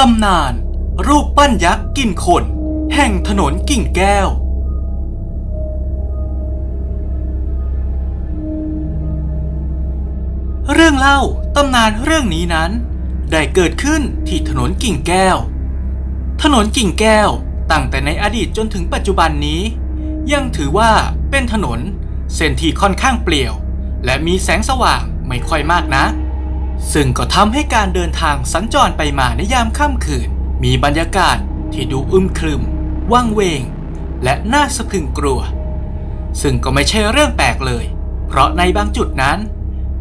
ตำนาน รูปปั้นยักษ์กินคน แห่งถนนกิ่งแก้ว เรื่องเล่าตำนานเรื่องนี้นั้น ได้เกิดขึ้นที่ถนนกิ่งแก้ว ถนนกิ่งแก้วตั้งแต่ในอดีตจนถึงปัจจุบันนี้ ยังถือว่าเป็นถนนเส้นที่ค่อนข้างเปลี่ยว และมีแสงสว่างไม่ค่อยมากนะ ซึ่งก็ทำให้การเดินทางสัญจรไปมาในยามค่ำคืน มีบรรยากาศที่ดูอึมครึม ว่างเวง และน่าสะพรึงกลัว ซึ่งก็ไม่ใช่เรื่องแปลกเลย เพราะในบางจุดนั้น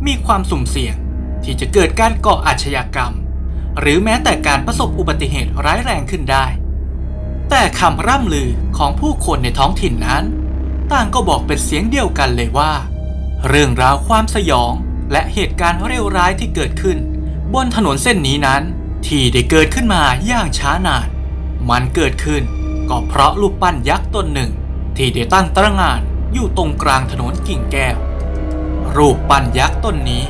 มีความสุ่มเสี่ยงที่จะเกิดการก่ออาชญากรรม หรือแม้แต่การประสบอุบัติเหตุร้ายแรงขึ้นได้ แต่คำร่ำลือของผู้คนในท้องถิ่นนั้น ต่างก็บอกเป็นเสียงเดียวกันเลยว่า เรื่องราวความสยอง และเหตุการณ์เลวร้ายที่เกิดขึ้น บนถนนเส้นนี้นั้น ที่ได้เกิดขึ้นมาอย่างช้านาน มันเกิดขึ้นก็เพราะรูปปั้นยักษ์ตนหนึ่ง ที่ได้ตั้งตระงานอยู่ตรงกลางถนนกิ่งแก้ว รูปปั้นยักษ์ต้นนี้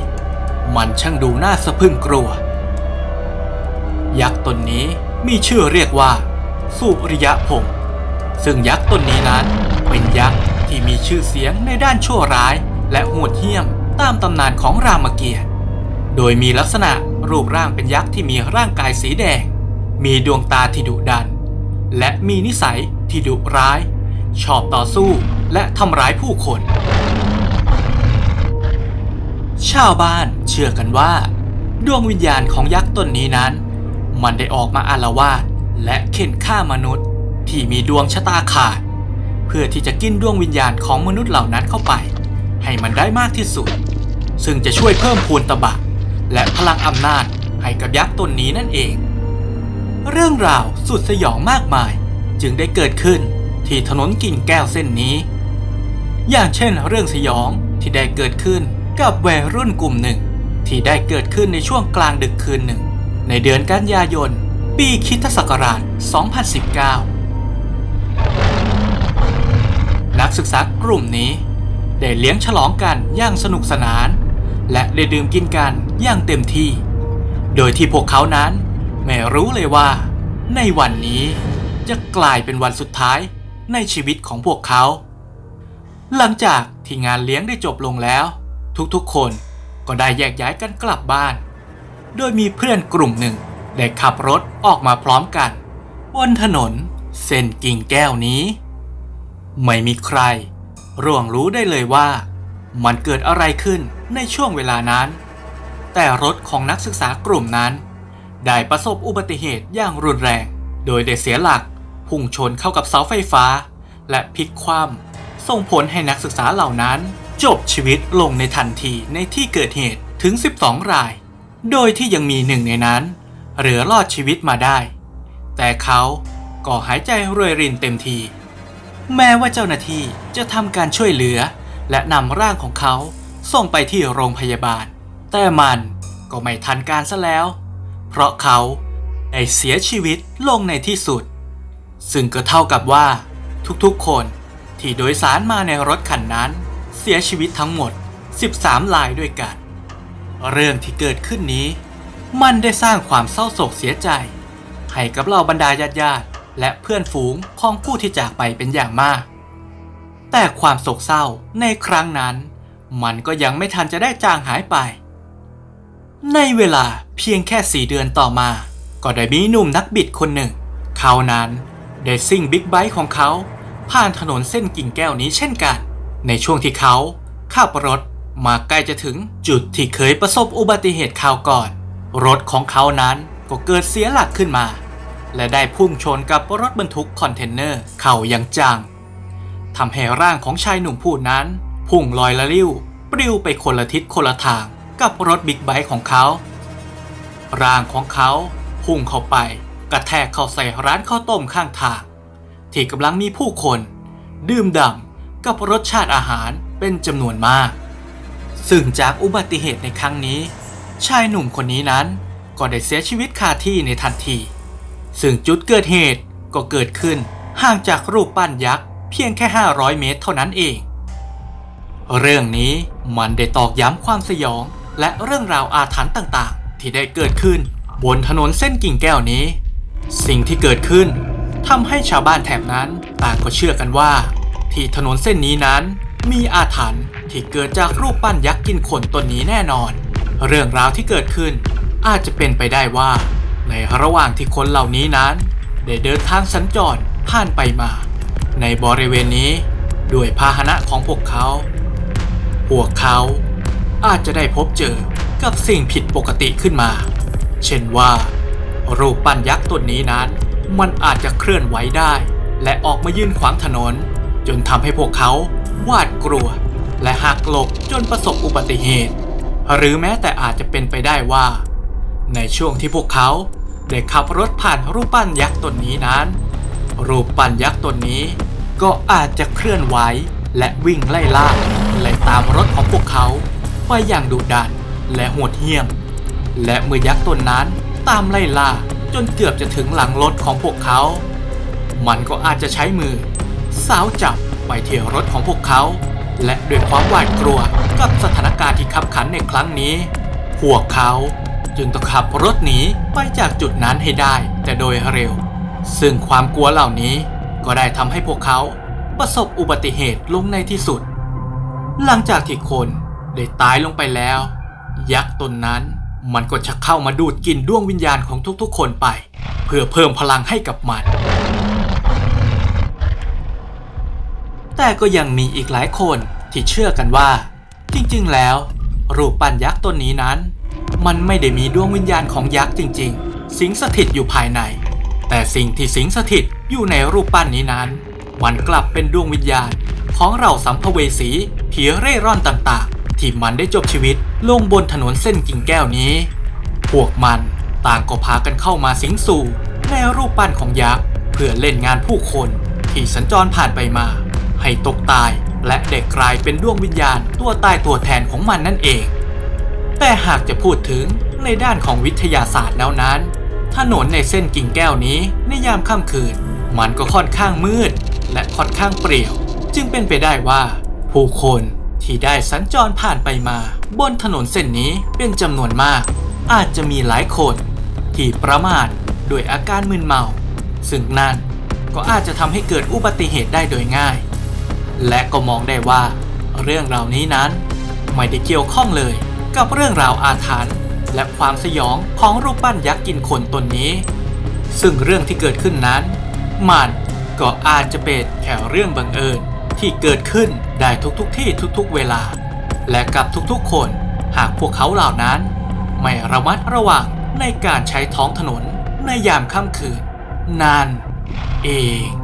มันช่างดูน่าสะพึงกลัว ยักษ์ตนนี้มีชื่อเรียกว่า สุริยะพงศ์ซึ่งยักษ์ตนนี้นั้นเป็นยักษ์ที่มีชื่อเสียงในด้านชั่วร้ายและโหดเหี้ยม ตามตำนานของรามเกียรติ์ โดยมีลักษณะรูปร่างเป็นยักษ์ที่มีร่างกายสีแดง มีดวงตาที่ดุดัน และมีนิสัยที่ดุร้าย ชอบต่อสู้และทำร้ายผู้คน ชาวบ้านเชื่อกันว่า ดวงวิญญาณของยักษ์ตนนี้นั้น มันได้ออกมาอาละวาดและเข็นฆ่ามนุษย์ที่มีดวงชะตาขาด เพื่อที่จะกินดวงวิญญาณของมนุษย์เหล่านั้นเข้าไป ให้มันได้มากที่สุด ซึ่งจะช่วยเพิ่มพูนตบะ และพลังอำนาจให้กับยักษ์ตนนี้นั่นเอง เรื่องราวสุดสยองมากมายจึงได้เกิดขึ้นที่ถนนกิ่งแก้วเส้นนี้ อย่างเช่นเรื่องสยองที่ได้เกิดขึ้นกับวัยรุ่นกลุ่มหนึ่ง ที่ได้เกิดขึ้นในช่วงกลางดึกคืนหนึ่ง ในเดือนกันยายน ปีคริสตศักราช 2019 นักศึกษากลุ่มนี้ ได้เลี้ยงฉลองกันอย่างสนุกสนาน และได้ดื่มกินกันอย่างเต็มที่ โดยที่พวกเขานั้น ไม่รู้เลยว่า ในวันนี้จะกลายเป็นวันสุดท้ายในชีวิตของพวกเขา หลังจากที่งานเลี้ยงได้จบลงแล้ว ทุกๆคนก็ได้แยกย้ายกันกลับบ้าน โดยมีเพื่อนกลุ่มหนึ่งได้ขับรถออกมาพร้อมกัน บนถนนเส้นกิ่งแก้วนี้ ไม่มีใคร ร่วงรู้ได้เลยว่า มันเกิดอะไรขึ้นในช่วงเวลานั้น แต่รถของนักศึกษากลุ่มนั้น ได้ประสบอุบัติเหตุอย่างรุนแรง โดยได้เสียหลักพุ่งชนเข้ากับเสาไฟฟ้า และพลิกคว่ำส่งผลให้นักศึกษาเหล่านั้น จบชีวิตลงในทันทีในที่เกิดเหตุถึง 12 ราย โดยที่ยังมีหนึ่งในนั้น เหลือรอดชีวิตมาได้ แต่เขาก็หายใจรวยรินเต็มที แม้ว่าเจ้าหน้าที่จะทำการช่วยเหลือ และนำร่างของเขาส่งไปที่โรงพยาบาล แต่มันก็ไม่ทันการซะแล้ว เพราะเขาได้เสียชีวิตลงในที่สุด ซึ่งก็เท่ากับว่าทุกๆคนที่โดยสารมาในรถคันนั้น เสียชีวิตทั้งหมด 13รายด้วยกัน เรื่องที่เกิดขึ้นนี้ มันได้สร้างความเศร้าโศกเสียใจ ให้กับเหล่าบรรดาญาติ และเพื่อนฝูงของผู้ที่จากไปเป็นอย่างมาก แต่ความโศกเศร้าในครั้งนั้น มันก็ยังไม่ทันจะได้จางหายไป ในเวลาเพียงแค่สี่เดือนต่อมา ก็ได้มีหนุ่มนักบิดคนหนึ่ง เขานั้นได้ซิ่งบิ๊กไบค์ของเขาผ่านถนนเส้นกิ่งแก้วนี้เช่นกัน ในช่วงที่เขาขับรถมาใกล้จะถึงจุดที่เคยประสบอุบัติเหตุคราวก่อน รถของเขานั้นก็เกิดเสียหลักขึ้นมา และได้พุ่งชนกับรถบรรทุกคอนเทนเนอร์ เข้าอย่างจังทำให้ร่างของชายหนุ่มผู้นั้น พุ่งลอยละลิ้ว ปลิวไปคนละทิศคนละทางกับรถบิ๊กไบค์ของเขา ร่างของเขาพุ่งเข้าไป กระแทกเข้าใส่ร้านข้าวต้มข้างทาง ที่กำลังมีผู้คน ดื่มด่ำกับรสชาติอาหารเป็นจำนวนมาก ซึ่งจากอุบัติเหตุในครั้งนี้ ชายหนุ่มคนนี้นั้นก็ได้เสียชีวิตคาที่ในทันที ซึ่งจุดเกิดเหตุก็เกิดขึ้นห่างจากรูปปั้นยักษ์เพียงแค่ 500 เมตรเท่านั้นเอง เรื่องนี้มันได้ตอกย้ำความสยอง และเรื่องราวอาถรรพ์ต่างๆ ที่ได้เกิดขึ้น บนถนนเส้นกิ่งแก้วนี้ สิ่งที่เกิดขึ้นทำให้ชาวบ้านแถบนั้นต่างก็เชื่อกันว่า ที่ถนนเส้นนี้นั้นมีอาถรรพ์ที่เกิดจากรูปปั้นยักษ์กินคนตนนี้แน่นอน เรื่องราวที่เกิดขึ้นอาจจะเป็นไปได้ว่า ในระหว่างที่คนเหล่านี้นั้น ได้เดินทางสัญจรผ่านไปมา ในบริเวณนี้ด้วยพาหนะของพวกเขา พวกเขาอาจจะได้พบเจอกับสิ่งผิดปกติขึ้นมา เช่นว่า รูปปั้นยักษ์ตนนี้นั้น มันอาจจะเคลื่อนไหวได้ และออกมายืนขวางถนน จนทำให้พวกเขาหวาดกลัว และหักหลบจนประสบอุบัติเหตุ หรือแม้แต่อาจจะเป็นไปได้ว่า ในช่วงที่พวกเขาได้ขับรถผ่านรูปปั้นยักษ์ตนนี้นั้น รูปปั้นยักษ์ตนนี้ ก็อาจจะเคลื่อนไหวและวิ่งไล่ล่าไล่ตามรถของพวกเขาไปอย่างดุดันและโหดเหี้ยม และเมื่อยักษ์ตนนั้นตามไล่ล่าจนเกือบจะถึงหลังรถของพวกเขา มันก็อาจจะใช้มือ สาวจับไปเที่ยวรถของพวกเขา และด้วยความหวาดกลัวกับสถานการณ์ที่ขับขันในครั้งนี้ พวกเขา จึงต้องขับรถหนีไปจากจุดนั้นให้ได้ แต่โดยเร็ว ซึ่งความกลัวเหล่านี้ก็ได้ทำให้พวกเขาประสบอุบัติเหตุลงในที่สุด หลังจากที่คนได้ตายลงไปแล้ว ยักษ์ตนนั้นมันก็จะเข้ามาดูดกินดวงวิญญาณของทุกๆ คนไป เพื่อเพิ่มพลังให้กับมัน แต่ก็ยังมีอีกหลายคนที่เชื่อกันว่า จริงๆ แล้ว รูปปั้นยักษ์ตนนี้นั้น มันไม่ได้มีดวงวิญญาณของยักษ์จริง ๆ สิงสถิตอยู่ภายใน แต่สิ่งที่สิงสถิตอยู่ในรูปปั้นนี้นั้น มันกลับเป็นดวงวิญญาณ ของเราสัมภเวสีผีเร่ร่อนต่างๆ ที่มันได้จบชีวิตลงบนถนนเส้นกิ่งแก้วนี้ พวกมันต่างก็พากันเข้ามาสิงสู่ ในรูปปั้นของยักษ์เพื่อเล่นงานผู้คนที่สัญจรผ่านไปมา ให้ตกตายและเด็กกลายเป็นดวงวิญญาณตัวตายตัวแทนของมันนั่นเอง แต่หากจะพูดถึงในด้านของวิทยาศาสตร์แล้วนั้น ถนนในเส้นกิ่งแก้วนี้ในยามค่ำคืน มันก็ค่อนข้างมืด และค่อนข้างเปรี่ยว จึงเป็นไปได้ว่า ผู้คนที่ได้สัญจรผ่านไปมา บนถนนเส้นนี้เป็นจำนวนมาก อาจจะมีหลายคน ที่ประมาทด้วยอาการมึนเมา ซึ่งนั่นก็อาจจะทำให้เกิดอุบัติเหตุได้โดยง่าย และก็มองได้ว่า เรื่องราวนี้นั้น ไม่ได้เกี่ยวข้องเลย กับเรื่องราวอาถรรพ์และความสยองของรูปปั้นยักษ์กินคนตนนี้ ซึ่งเรื่องที่เกิดขึ้นนั้น มันก็อาจจะเป็นแค่เรื่องบังเอิญที่เกิดขึ้นได้ทุกๆทที่ทุกๆเวลา และกับทุกๆคนหากพวกเขาเหล่านั้น ไม่ระมัดระวังในการใช้ท้องถนนในยามค่ำคืนนั่นเอง